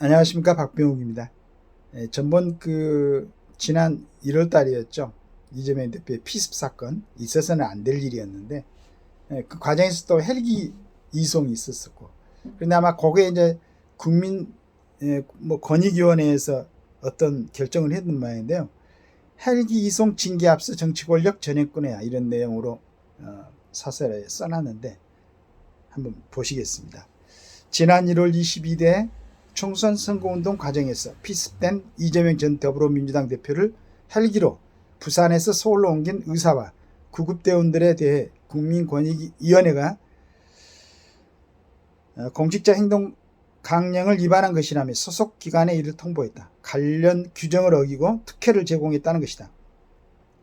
안녕하십니까 박병욱입니다. 예, 전번 그 지난 1월 달이었죠. 이재명 대표의 피습 사건 있어서는 안 될 일이었는데 예, 그 과정에서 또 헬기 이송이 있었었고 그런데 아마 거기에 이제 국민 예, 뭐 권익위원회에서 어떤 결정을 했던 모양인데요. 헬기 이송 징계 앞서 정치 권력 전액권해야 이런 내용으로 어, 사설에 써놨는데 한번 보시겠습니다. 지난 1월 22대 총선 선거운동 과정에서 피습된 이재명 전 더불어민주당 대표를 헬기로 부산에서 서울로 옮긴 의사와 구급대원들에 대해 국민권익위원회가 어, 공직자 행동 강령을 위반한 것이라며 소속 기관에 이를 통보했다. 관련 규정을 어기고 특혜를 제공했다는 것이다.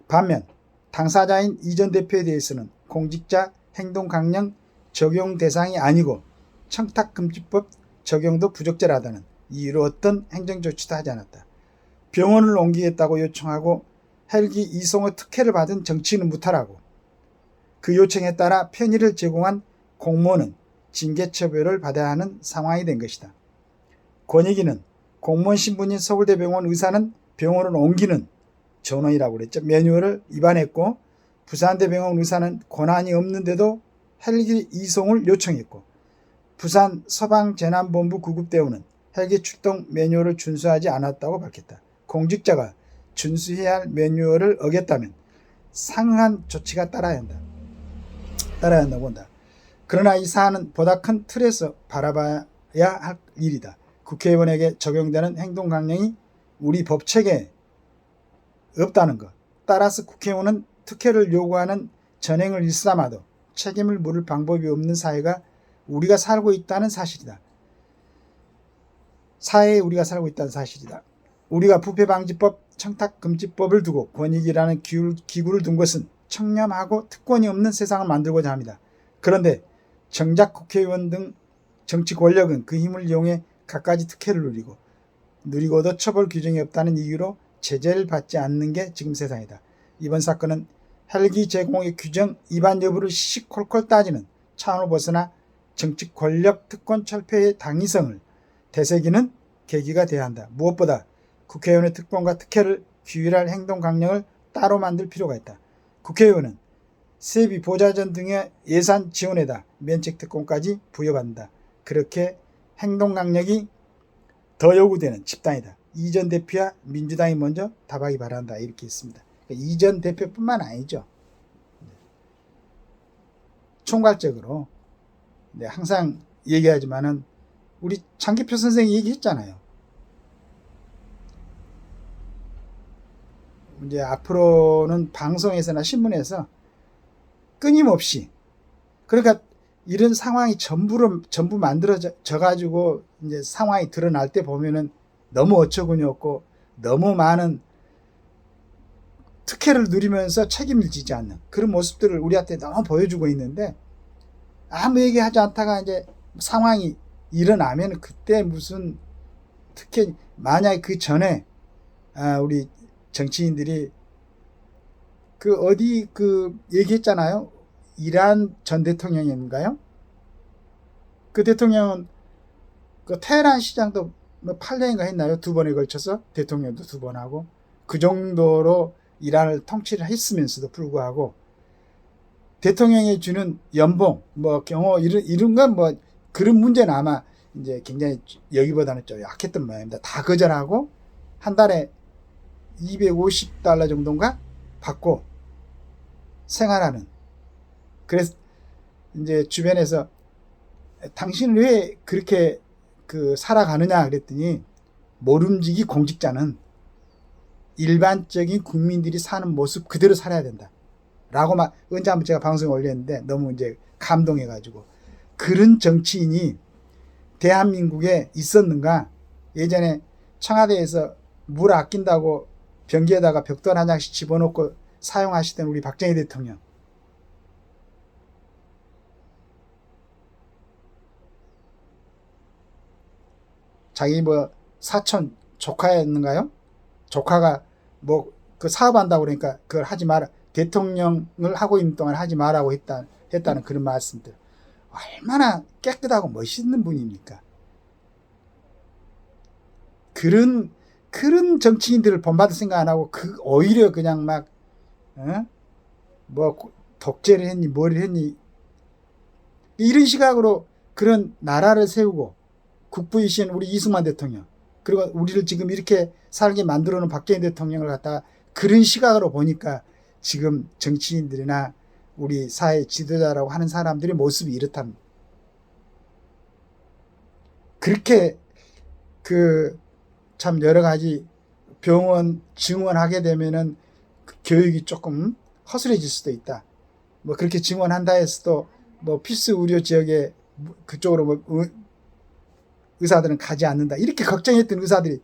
반면 당사자인 이 전 대표에 대해서는 공직자 행동 강령 적용 대상이 아니고 청탁금지법 적용도 부적절하다는 이유로 어떤 행정조치도 하지 않았다. 병원을 옮기겠다고 요청하고 헬기 이송의 특혜를 받은 정치인은 무탈하고 그 요청에 따라 편의를 제공한 공무원은 징계처벌을 받아야 하는 상황이 된 것이다. 권익위는 공무원 신분인 서울대병원 의사는 병원을 옮기는 전원이라고 그랬죠. 매뉴얼을 위반했고 부산대병원 의사는 권한이 없는데도 헬기 이송을 요청했고 부산 서방재난본부 구급대원은 헬기 출동 매뉴얼을 준수하지 않았다고 밝혔다. 공직자가 준수해야 할 매뉴얼을 어겼다면 상한 조치가 따라야 한다. 따라야 한다고 본다. 그러나 이 사안은 보다 큰 틀에서 바라봐야 할 일이다. 국회의원에게 적용되는 행동 강령이 우리 법책에 없다는 것. 따라서 국회의원은 특혜를 요구하는 전행을 일삼아도 책임을 물을 방법이 없는 사회가 우리가 살고 있다는 사실이다. 사회에 우리가 살고 있다는 사실이다. 우리가 부패방지법, 청탁금지법을 두고 권익이라는 기구를 둔 것은 청렴하고 특권이 없는 세상을 만들고자 합니다. 그런데 정작 국회의원 등 정치 권력은 그 힘을 이용해 갖가지 특혜를 누리고 누리고도 처벌 규정이 없다는 이유로 제재를 받지 않는 게 지금 세상이다. 이번 사건은 헬기 제공의 규정 위반 여부를 시시콜콜 따지는 차원을 벗어나 정치 권력 특권 철폐의 당위성을 되새기는 계기가 돼야 한다. 무엇보다 국회의원의 특권과 특혜를 규율할 행동 강령을 따로 만들 필요가 있다. 국회의원은 세비 보좌전 등의 예산 지원에다 면책 특권까지 부여받는다. 그렇게 행동 강력이 더 요구되는 집단이다. 이전 대표와 민주당이 먼저 답하기 바란다. 이렇게 했습니다. 그러니까 이전 대표뿐만 아니죠. 총괄적으로 네, 항상 얘기하지만은 우리 장기표 선생이 얘기했잖아요. 이제 앞으로는 방송에서나 신문에서 끊임없이 그러니까 이런 상황이 전부로 전부 만들어져 가지고 이제 상황이 드러날 때 보면은 너무 어처구니 없고 너무 많은 특혜를 누리면서 책임을 지지 않는 그런 모습들을 우리한테 너무 보여주고 있는데 아무 얘기하지 않다가 이제 상황이 일어나면 그때 무슨 특혜 만약 그 전에 아 우리 정치인들이 그 어디 그 얘기했잖아요. 이란 전 대통령인가요? 그 대통령은 그 테헤란 시장도 뭐 8년인가 했나요? 두 번에 걸쳐서 대통령도 두 번 하고 그 정도로 이란을 통치를 했으면서도 불구하고 대통령이 주는 연봉 뭐 경호 이런 이런 건 뭐 그런 문제는 아마 이제 굉장히 여기보다는 좀 약했던 모양입니다. 다 거절하고 한 달에 250달러 정도인가 받고 생활하는 그래서 이제 주변에서 당신 왜 그렇게 그 살아가느냐 그랬더니 모름지기 공직자는 일반적인 국민들이 사는 모습 그대로 살아야 된다. 라고 막 언제 한번 제가 방송에 올렸는데 너무 이제 감동해가지고 그런 정치인이 대한민국에 있었는가 예전에 청와대에서 물 아낀다고 변기에다가 벽돌 한 장씩 집어넣고 사용하시던 우리 박정희 대통령 자기 뭐 사촌 조카였는가요? 조카가 뭐 그 사업한다고 그러니까 그걸 하지 마라. 대통령을 하고 있는 동안 하지 말라고 했다, 했다는 그런 말씀들. 얼마나 깨끗하고 멋있는 분입니까? 그런 그런 정치인들을 본받을 생각 안 하고 그 오히려 그냥 막 어? 뭐 독재를 했니 뭐를 했니 이런 시각으로 그런 나라를 세우고 국부이신 우리 이승만 대통령 그리고 우리를 지금 이렇게 살게 만들어 놓은 박정희 대통령을 갖다가 그런 시각으로 보니까 지금 정치인들이나 우리 사회 지도자라고 하는 사람들의 모습이 이렇답니다. 그렇게 그 참 여러 가지 병원 증원하게 되면은 그 교육이 조금 허술해질 수도 있다. 뭐 그렇게 증원한다 해서도 뭐 필수 의료 지역에 그쪽으로 뭐 의- 의사들은 가지 않는다. 이렇게 걱정했던 의사들이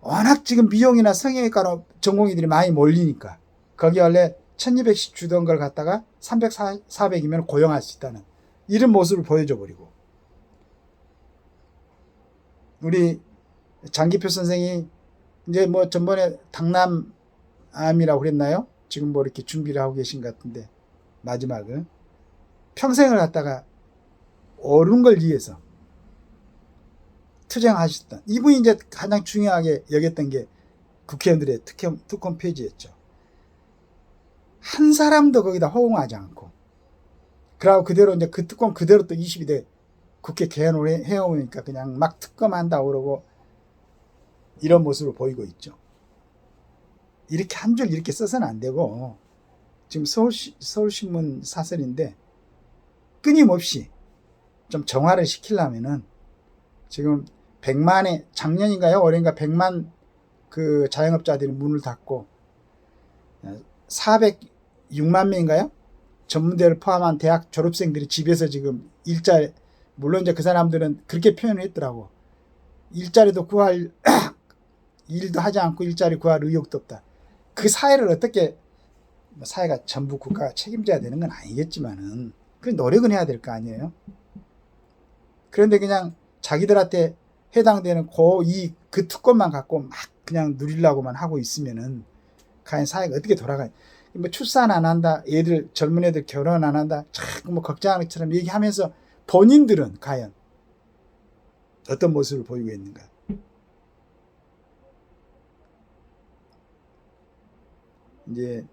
워낙 지금 미용이나 성형외과 전공의들이 많이 몰리니까 거기 원래 1200씩 주던 걸 갖다가 300, 400이면 고용할 수 있다는 이런 모습을 보여줘 버리고 우리 장기표 선생이 이제 뭐 전번에 당남암이라고 그랬나요? 지금 뭐 이렇게 준비를 하고 계신 것 같은데 마지막을 평생을 갖다가 옳은 걸 위해서 투쟁하셨던 이분이 이제 가장 중요하게 여겼던 게 국회의원들의 특검, 특검 폐지였죠. 한 사람도 거기다 호응하지 않고 그러고 그대로 이제 그 특검 그대로 또 22대 국회 개헌을 해- 해오니까 그냥 막 특검한다 그러고 이런 모습을 보이고 있죠. 이렇게 한 줄 이렇게 써서는 안 되고 지금 서울 서울신문 사설인데 끊임없이 좀 정화를 시키려면은 지금 100만의 작년인가요? 올해인가 100만 그 자영업자들이 문을 닫고 406만 명인가요? 전문대를 포함한 대학 졸업생들이 집에서 지금 일자리 물론 이제 그 사람들은 그렇게 표현을 했더라고. 일자리도 구할 일도 하지 않고 일자리 구할 의욕도 없다. 그 사회를 어떻게 뭐 사회가 전부 국가가 책임져야 되는 건 아니겠지만은 그 노력은 해야 될 거 아니에요. 그런데 그냥 자기들한테 해당되는 고이 그 특권만 갖고 막 그냥 누리려고만 하고 있으면은 과연 사회가 어떻게 돌아가요? 뭐 출산 안 한다, 애들 젊은 애들 결혼 안 한다, 자꾸 뭐 걱정하는 것처럼 얘기하면서 본인들은 과연 어떤 모습을 보이고 있는가? 이제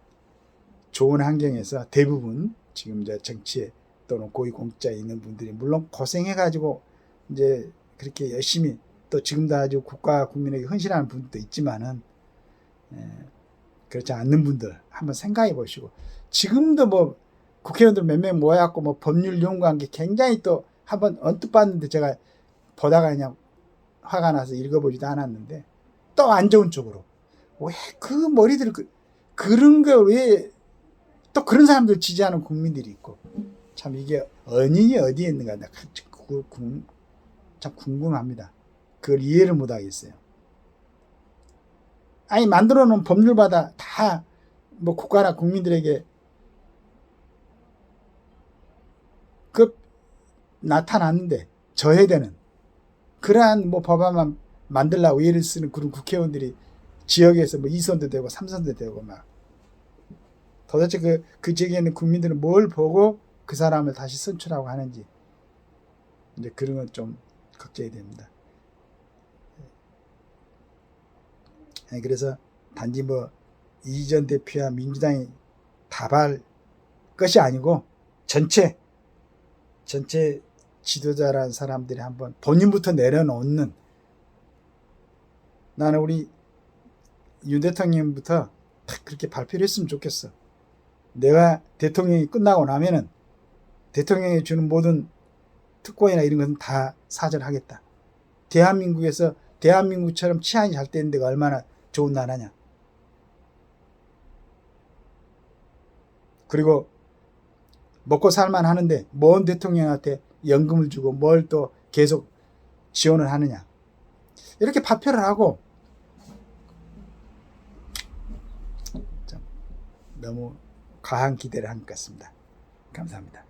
좋은 환경에서 대부분 지금 이제 정치에 또는 고위 공직자에 있는 분들이 물론 고생해가지고 이제 그렇게 열심히 또 지금도 아주 국가 국민에게 헌신하는 분도 있지만은 에, 그렇지 않는 분들 한번 생각해 보시고 지금도 뭐 국회의원들 몇 명 모여갖고 뭐 법률 연구한 게 굉장히 또 한번 언뜻 봤는데 제가 보다가 그냥 화가 나서 읽어보지도 않았는데 또 안 좋은 쪽으로 왜 그 머리들 그, 그런 거왜또 그런 사람들 지지하는 국민들이 있고 참 이게 원인이 어디에 있는가 참 궁금합니다. 그걸 이해를 못 하겠어요. 아니 만들어 놓은 법률마다 다 뭐 국가나 국민들에게 그 나타났는데 저해되는 그러한 뭐 법안만 만들라고 예를 쓰는 그런 국회의원들이 지역에서 뭐 2선도 되고 3선도 되고 막 도대체 그, 그 지역에 있는 국민들은 뭘 보고 그 사람을 다시 선출하고 하는지 이제 그런 건 좀 걱정이 됩니다. 예, 그래서 단지 뭐 이전 대표와 민주당이 다발 것이 아니고 전체 전체 지도자라는 사람들이 한번 본인부터 내려놓는 나는 우리 윤 대통령부터 딱 그렇게 발표를 했으면 좋겠어. 내가 대통령이 끝나고 나면은 대통령이 주는 모든 특권이나 이런 것은 다 사절하겠다. 대한민국에서 대한민국처럼 치안이 잘 되는 데가 얼마나 좋은 나라냐. 그리고 먹고 살만 하는데 뭔 대통령한테 연금을 주고 뭘 또 계속 지원을 하느냐. 이렇게 발표를 하고 좀 너무 과한 기대를 한 것 같습니다. 감사합니다.